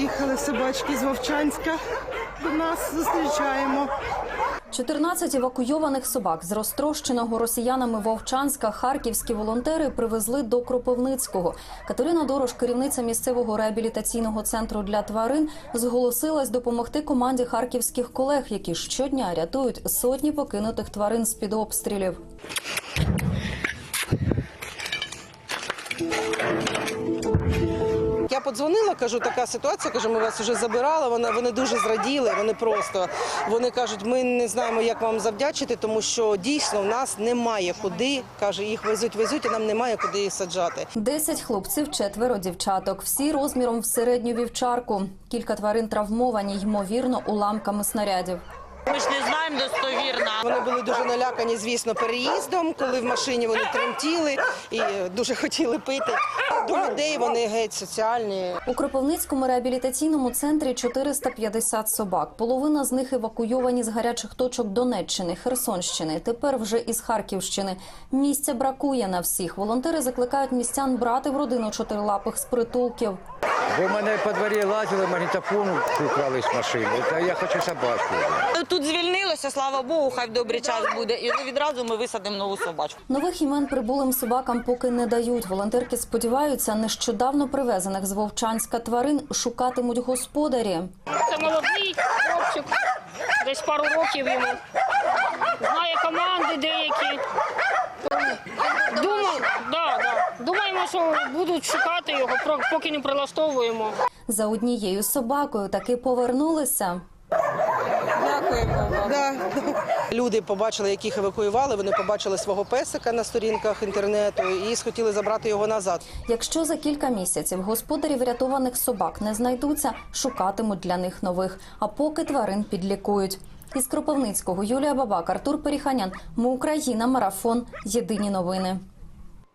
приїхали собачки з Вовчанська. До нас зустрічаємо. 14 евакуйованих собак з розтрощеного росіянами Вовчанська харківські волонтери привезли до Кропивницького. Катерина Дорош, керівниця місцевого реабілітаційного центру для тварин, зголосилась допомогти команді харківських колег, які щодня рятують сотні покинутих тварин з під обстрілів. Я подзвонила, кажу, така ситуація. Кажу, ми вас вже забирали. Вони, вони дуже зраділи. Вони просто вони кажуть, ми не знаємо, як вам завдячити, тому що дійсно в нас немає куди. каже, їх везуть, везуть, і нам немає куди їх саджати. Десять хлопців, четверо дівчаток, всі розміром в середню вівчарку. Кілька тварин травмовані, ймовірно, уламками снарядів. Ми ж не знаємо достовірно. Вони були дуже налякані, звісно, переїздом, коли в машині вони тремтіли і дуже хотіли пити. До людей вони геть соціальні. У Кропивницькому реабілітаційному центрі 450 собак. Половина з них евакуйовані з гарячих точок Донеччини, Херсонщини. Тепер вже із Харківщини. Місця бракує на всіх. Волонтери закликають містян брати в родину чотирилапих з притулків. Бо в мене по дворі лазили, магнітофон украли з машини. Та я хочу собачку. Тут звільнилося, слава Богу, хай в добрий час буде. І відразу ми висадимо нову собачку. Нових імен прибулим собакам поки не дають. Волонтерки сподіваються, нещодавно привезених з Вовчанська тварин шукатимуть господарі. Це молодий хлопчик, десь пару років йому. Знає команди деякі. Думаю, да, Що будуть шукати його, про- поки не прилаштовуємо. За однією собакою таки повернулися. Да. Люди побачили, яких евакуювали. Вони побачили свого песика на сторінках інтернету і схотіли забрати його назад. Якщо за кілька місяців господарі врятованих собак не знайдуться, шукатимуть для них нових. А поки тварин підлікують. Із Кропивницького Юлія Бабак, Артур Періханян. Ми Україна. Марафон. Єдині новини.